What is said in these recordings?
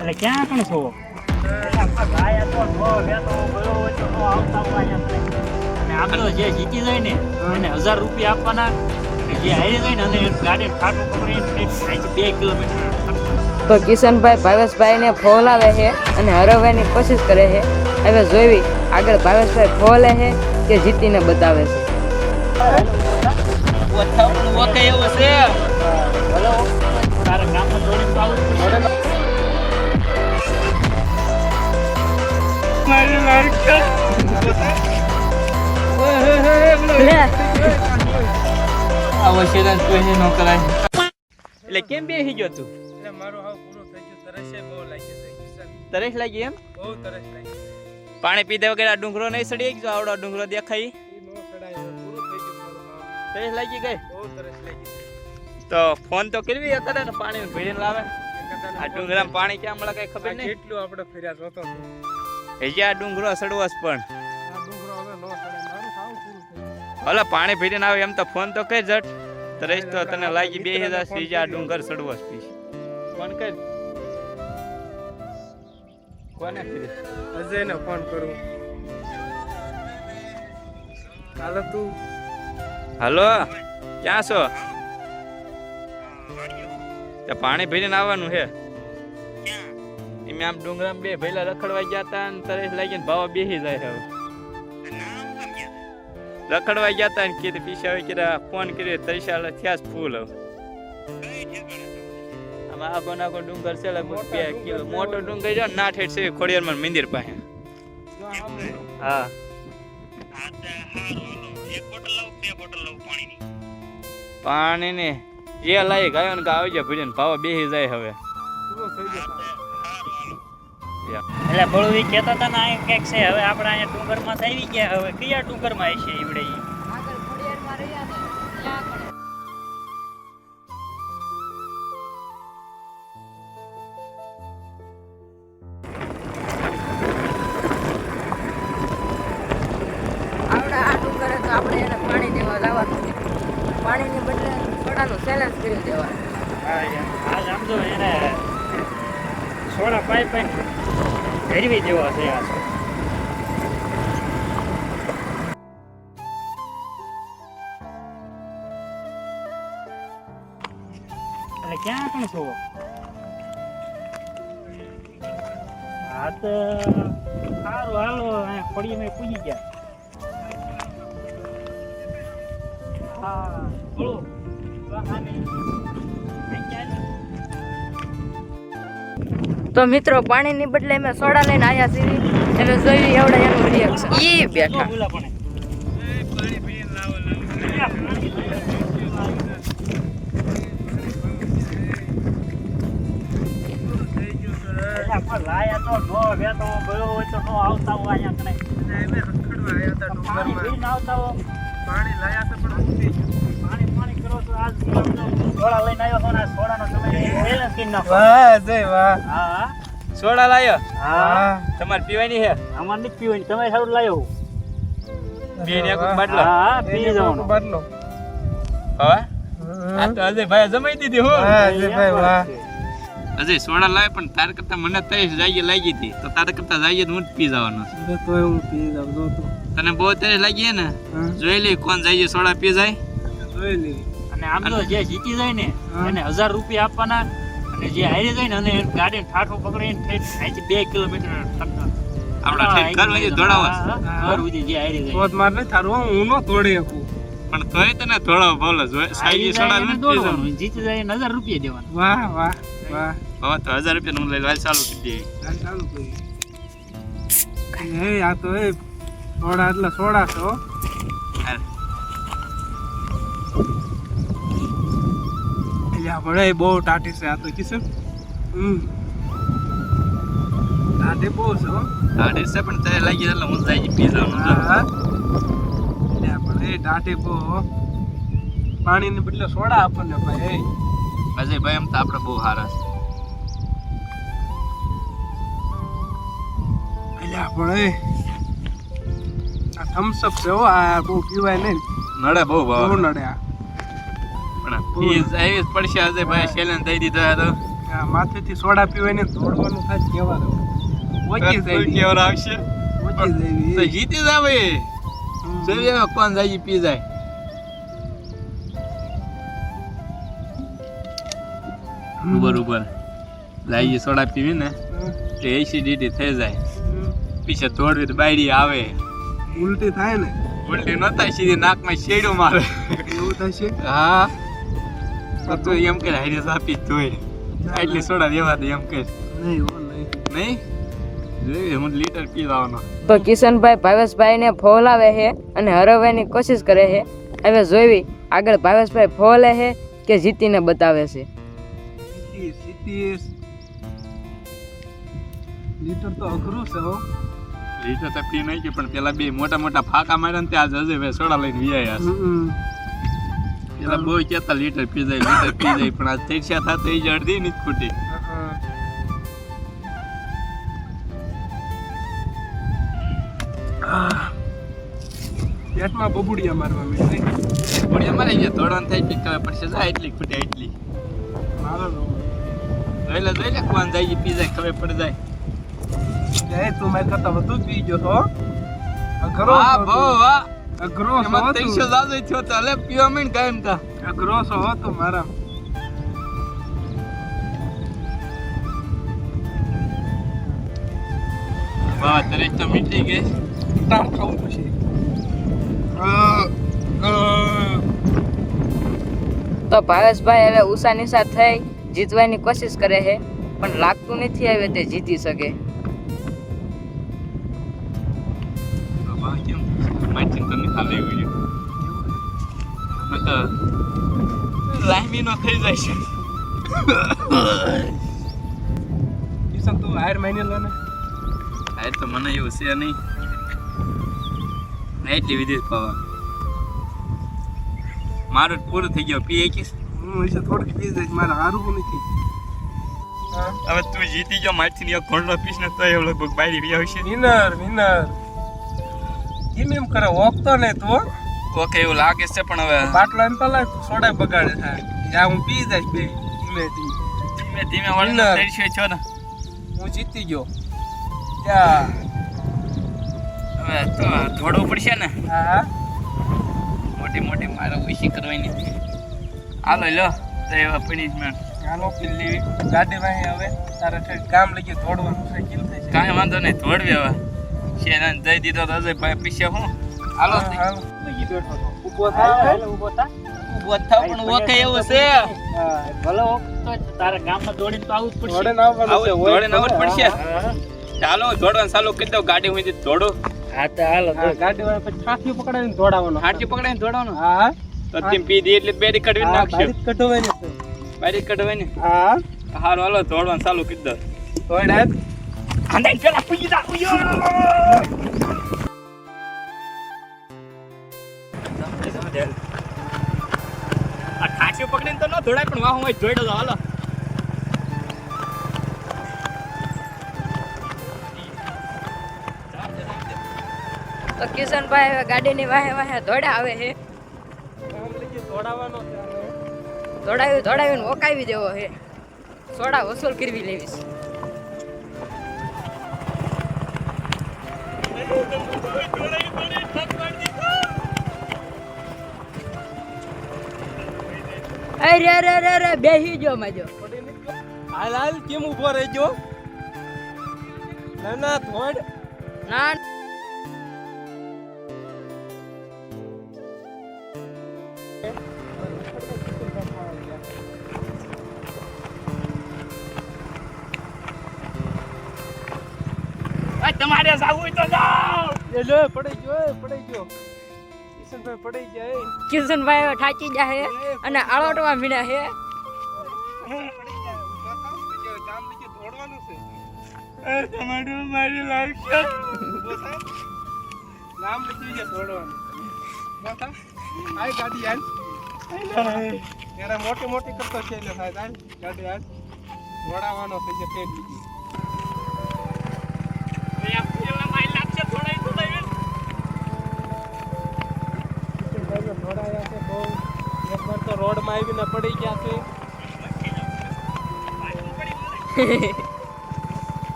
એટલે ક્યાં પણ છો? અને જે જીતી જાય ને એને હજાર રૂપિયા આપવાના. જે હારી જાય ને અને ગાડી ઠાઠું પકડી બે કિલોમીટર તો કિશનભાઈ ભાવેશભાઈને ફોલાવે છે અને હરાવવાની કોશિશ કરે છે. હવે જોઈવી આગળ ભાવેશભાઈ ફોલે છે કે જીતીને બતાવે છે. એટલે કેમ બેસી ગયો તું? એટલે મારો હાવ પૂરો થઈ ગયો તરસે બહુ લાગી છે તરસ લાગી એમ? બહુ તરસ લાગી પાણી પીધા વગર આ ડુંગરો નહીં સડી ગયો આવડો ડુંગરો દેખાય. ઈ નો ચડાય પૂરું થઈ ગયું મારું હાવ. તરસ લાગી ગઈ? બહુ તરસ લાગી તો ફોન તો કરવી કરે ને પાણી ભરીને લાવે. આ ડુંગરામાં પાણી ક્યાં મળે કઈ ખબર નહીં. કેટલું આપણે ફેર્યા જોતો હજી આ ડુંગરો સડવસ પણ. હલો પાણી ભીડીને આવે એમ તો ફોન તો કઈ જટ તરસ તો તને લાગી બે હજાર સીજે આ ડુંગર સડવાસ પીશ ફોન કર. કોને અજયને ફોન કરું. હાલો તું. હલો ક્યાં છો? તે પાણી ભીડીને આવવાનું છે એમ આમ ડુંગરામાં બે ભેલા રખડવા ગયા હતા ને તરસ લાગીને ભાવ બેસી જાય હવે. રખડવા ગયા હતા ને કીધું પીછા હવે કીધા ફોન કર્યો તરીસાલ થયા જ ફૂલ હવે. આખો નાખો ડુંગર છે લગભગ મોટો ડુંગર છે. ને ઠેઠ છે ખોડિયારમાં મંદિર પાસે. હા. પાણી ને જે લાયક આવ્યો ને કે આવજે ભજન ભાવ બેસી જાય હવે. એટલે બળુવી કહેતા હતા ને અહીંયા કંઈક છે, હવે આપણે અહીંયા ડુંગરમાં આવી ગયા, હવે કયા ડુંગરમાં છે ઈવડે ઈ? આવડા ભેરવી દેવા છે આ. એટલે ક્યાં પણ છો? હા તો સારું, હાલો, અહીંયા મેં પૂજી ગયા. તો મિત્રો પાણીની બદલે અમે સોડા લઈને આવ્યા છીએ. એટલે જોયું એવડે એનું રિએક્શન ઈ બેઠા. પાણી લાયા તો પાણી પાણી લાયા પણ પાણી પાણી કરો તો આજ સોડા લઈને આવ્યો છો ને તમે બેલેન્સ કરી નાખો વાહ અજય વાહ. હા હા. સોડા લાયો? હા. તમારે પીવાની છે? અમાર નથી પીવાની. તમે સારું લાયો. બે ને એક બાટલો. હા હા પી જવાનું. બાટલો. હવે? આ તો અજય જમાઈ દીધી હો. અજયભાઈ વાહ. અજય સોડા લાવે પણ તારે કરતા મને તૈસ જાગી લાગી હતી. તો તારે કરતા જાય હું જ પી જવાનો. છું. હું પી જાઉં તો. તને બહુ તૈસ લાગી ને? જોઈ લે કોણ જાય સોડા પી જાય? જોઈ લીધી અને આમ તો જે જીતી જાય ને. એને હજાર રૂપિયા આપવાના અને જે હારી જાય ને અને ગાડી ઠાઠો પકડીને ઠેઠ અહીંથી બે કિલોમીટર નો જીતી જાય હજાર રૂપિયા દેવાના. વાહ વાહ વાહ. હવે તો હજાર રૂપિયા હું લઈ. ચાલુ કરી દેવી ચાલુ કરી. એ આ તો એ સોડા એટલે સોડા છે આપણે એ બહુ ટાટી છે. આ તો કિશન હમ. ટાટી બહુ છે હો. હા છે પણ તારે લાગી એટલે હું જાય પી જવાનું જો. હા એટલે આપણે એ ટાટી બહુ પાણીને બદલે સોડા આપણને ભાઈ અજય ભાઈ એમ તો આપણે બહુ સારા છે. આપણે એ આ થમ્સઅપ છે હો. આ બહુ પીવાય નહીં. નડે બહુ બહુ નડે આ. પણ આવી પડશે અજય ભાઈ સેલેન દઈ દીધો આ માથેથી સોડા પીવાય ને દોડવાનું થાય કેવા ઓછી કોઈ જાય કેવર આવશે. તો જાય જીતી જાવે જોઈએ કોણ જાય પી જાય? બરોબર લાઈ સોડા પીવી ને કે એસિડિટી થઈ જાય. પીછે તોડવી તો બાયડી આવે. ઉલટી થાય ને. ઉલટી ન થાય સીધી નાકમાં શેડો મારે. એવું થશે? હા. તો તું એમ કે આઈડિયા આપી જોઈ. એટલી સોડા દેવા દે એમ કે. નહીં નહીં. નહીં? જોઈએ હું લીટર પી લાવવાનો તો કિશનભાઈ ભાવેશભાઈને ફોલાવે છે અને હરવવાની કોશિશ કરે છે હવે જોઈવી આગળ ભાવેશભાઈ ફોલે છે કે જીતીને બતાવે છે? લીટર તો અઘરું છે હો. લીટર તો પી નહીં કે પણ પેલા બે મોટા મોટા ફાકા માર્યા ને ત્યાં જજે સોડા લઈને વિયા. પેલા બહુ કેતા લીટર પી જાય લીટર પી જાય પણ આ તૈસા થા એ જ અડધી ની ખૂટી. પેટમાં બબુડિયા મારવા માંડી બબુડિયા મારે ગયા ધોળવાનું થાય પી ખબર પડશે જાય એટલી ખૂટે એટલી. મારો જોઈ લે જોઈ લે કોણ જાય પી જાય ખબર પડી જાય. તું મેં કરતા વધુ જ પી ગયો છો ખરો છો બહુ વાહ અઘરો છો એમાં ત્રીસો તું. થયો તો અલે પીવા કાયમ તા. અઘરો છો હો મારા. વાહ તરેક તો મીઠી ગઈ. તાર ખાવું પછી. આહ, આહ. તો ભાવેશભાઈ હવે ઉષા નિશા થઈ જીતવાની કોશિશ કરે છે પણ લાગતું નથી હવે તે જીતી શકે. વાહ કેમ માચીન તો નહીં ખાલી હોય તો લાઈમી નો થઈ જાય છે. કિશન તું હાર માની લે ને. આ તો મને એવું છે નહીં. ના એટલી વિદેશ પાવા. મારું જ થઈ ગયો. પી એકીસ હું હશે થોડુંક પી જઈશ. મારે હારું નથી. હવે તું જીતી ગયો મારથી ઘોડનો પીસ ને તો એવું લગભગ બારી રહ્યા આવશે. Winner winner. કેમ એમ કરે ઓકતો ને તું? ઓકે એવું લાગે છે પણ હવે બાટલો એમ પેલા સોડા બગાડે થાય જ્યાં હું પી જાય બે ધીમે ધીમે. ધીમે ધીમે વળીને Winner. છે છો ને. હું જીતી ગયો. ત્યાં હવે તો દોડવું પડશે ને. હા મોટી મોટી મારે ઓછી કરવાની હાલો લો તો એવા પનિશમેન્ટ હાલો કિલ્લી ગાડી વાહી હવે તારે કામ લઈ ગયો દોડવાનું છે કેમ થાય કાંઈ વાંધો નહીં દોડવી હવે. શેના જઈ દીધો તો અજય ભાઈ પીછે હું. હાલો. હા, હાલો. ઊભો થા ઊભો થાવ પણ ઓકે એવું છે. ભલે તો તારા ગામમાં દોડીને તો આવું જ પડશે. દોડીને આવું પડશે. ચાલો દોડવાનું ચાલુ કરી દો ગાડી હું દોડો. હા તો હાલો ગાડી વાળા પછી ઠાઠી પકડાવીને દોડાવવાનો હાટી પકડાવીને દોડાવવાનો હા તો તેમ પી દે એટલે બેરી કડવી હા, નાખશે. બેરી છે. બારી કડવાની હા. હાલો હાલો દોડવાનું ચાલુ કરી દો. દોડાય જ. આંધે પેલા પૂજી દા આ ઠાઠીઓ પકડીને તો ન દોડાય પણ વાહ હું જોઈડો તો હાલો. તો કિશનભાઈ હવે ગાડીની વાહે વાહે ધોડા આવે છે દોડાવ્યું દોડાવીને ઓકાવી દેવો છે સોડા વસૂલ કરવી લેવીશ. અરે અરે અરે અરે બેહી જો મજો ગયો? હાલ હાલ કેમ ઊભો રહેજો? ના ના થોડ ના તમારે જાવું હોય તો જાઓ. એ લે પડી ગયો પડી ગયો. કિશનભાઈ પડી જાય. એ. કિશનભાઈ ઠાકી થાકી જાય. છે અને આળોટવા મીડ્યા હે. મોટી મોટી કરતો છે પડી ગયા. કામ લઈ ગયું,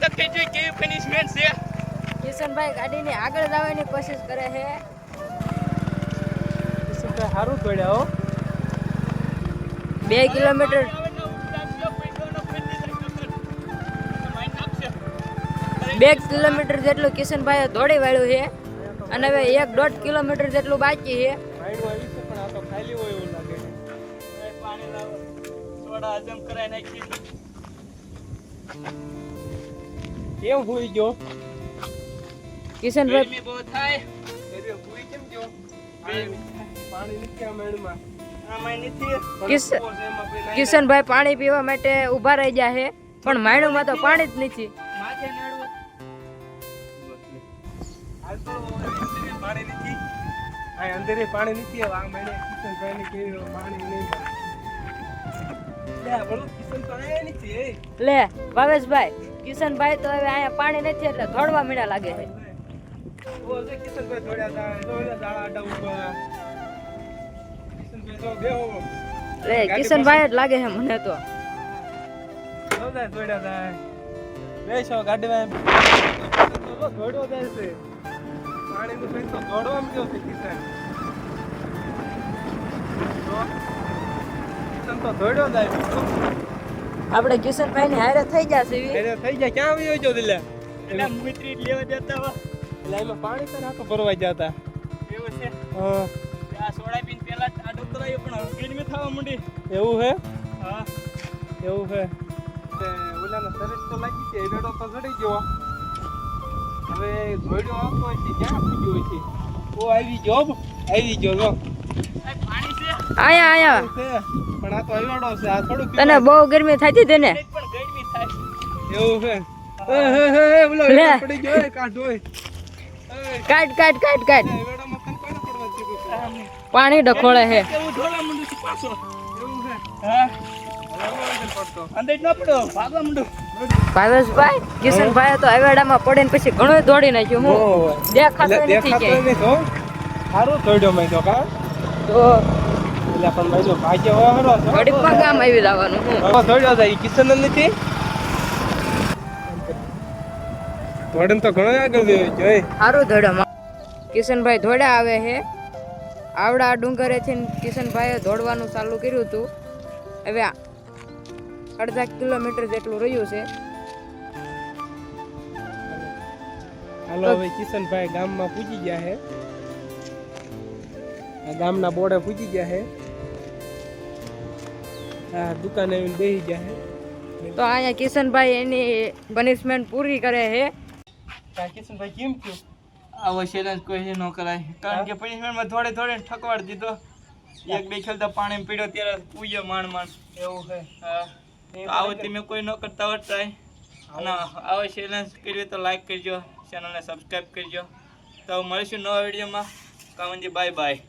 તો કહેજો કેવી પનિશમેન્ટ છે. કિશનભાઈ ગાડીની આગળ જવાની કોશિશ કરે છે. કિશનભાઈ સારું દોડ્યા હો. બે કિલોમીટર બે કિલોમીટર જેટલું કિશનભાઈએ દોડી વાળ્યું છે અને હવે એક દોઢ કિલોમીટર જેટલું બાકી છે. માઇન્ડ આવી છે પણ આ તો ખાલી હોય એવું લાગે પાણી લાવો સોડા હજમ કરાઈ નાખી કેમ હોઈ ગયો કિશનભાઈ બહુ થાય ભૂઈ કેમ ગયો પાણી મેળમાં કિશનભાઈ પાણી પીવા માટે ઊભા રહી ગયા છે પણ માયણુમાં તો પાણી જ નથી. પાણી નથી. આ અંદરે પાણી નથી આ મેળે કિશનભાઈને કેવી પાણી નહીં લે ભાવેશભાઈ કિશનભાઈ તો હવે અહીંયા પાણી નથી એટલે દોડવા મીડા લાગે છે. કિશનભાઈ કિશનભાઈ લે કિશનભાઈ જ લાગે છે મને તો. જો દોડ્યા હતા બેસો ગાડીમાં દોડ્યો જાય છે. પાણીનું ફેર તો દોડવા ગયો છે કિશન કિશન તો દોડ્યો જાય છે. આપણે કિશનભાઈ ની હારે થઈ જશે થઈ જાય ક્યાં આવ્યો જો દિલે એટલે મિત્રી લેવા દેતા એટલે એમાં પાણી તો નાખો ભરવા જતા. એવું છે? હા. આ સોડા પીને પેલા આ ડોક્ટર આવ્યો પણ થવા મંડી. એવું હે? હા. એવું હે? ઓલાનો સરસ તો લાગી છે વેડો તો ચડી ગયો. હવે ધોડ્યો આવતો હોય છે ક્યાં પૂજ્યો હોય છે? ઓ આવી જો આવી ગયો જો. પાણી આયા. આયા પણ આ તો અવેડો છે આ થોડું તને બહુ ગરમી થતી પણ ગરમી થાય. એવું છે? એ હે હે હે પડી ગયો કાઢો તને કોને પડવા દીધું છે? પાણી ડખોળે છે. એવું ઢોળા માંડું પાછો. એવું છે? હા. કિશનભાઈ તો અવેડામાં હે પછી ડુંગરે દોડી નાખ્યું હું. દેખાતું નથી દેખાતો ક્યાંય. નહીં તો સારું દોડ્યો મેં તો કા. તો એટલે પણ મેં તો ભાગ્ય વાળો છે ઘડીકમાં આવી હું. દોડ્યો કિશન નથી. દોડન તો ઘણો આગળ ગયો જોઈ. સારું દોડ્યો કિશનભાઈ દોડ્યા આવે છે આવડા ડુંગરેથી કિશનભાઈએ દોડવાનું ચાલુ કર્યું હતું. હવે અડધા કિલોમીટર જેટલું રહ્યું છે. હાલો હવે કિશનભાઈ ગામમાં પૂજી ગયા છે. આ ગામના બોર્ડે પૂજી ગયા છે. આ દુકાને આવીને બેસી ગયા છે. તો અહીંયા કિશનભાઈ એની પનિશમેન્ટ પૂરી કરે છે. આ કિશનભાઈ કેમ થયું? આવો ચેલેન્જ કોઈ ન કરાય. કારણ કે પનિશમેન્ટમાં થોડે થોડે ઠકવાડ દીધો. એક બે ખેલતા પાણી પીડ્યો ત્યારે પૂજ્યો માંડ માંડ એવું છે. હા. તો આવો તમે કોઈ ન કરતા હોય ટ્રાય અને આવો ચેલેન્જ કરીએ તો લાઈક કરજો ચેનલને સબસ્ક્રાઈબ કરજો. તો મળીશું નવા વિડીયોમાં કામનજી બાય બાય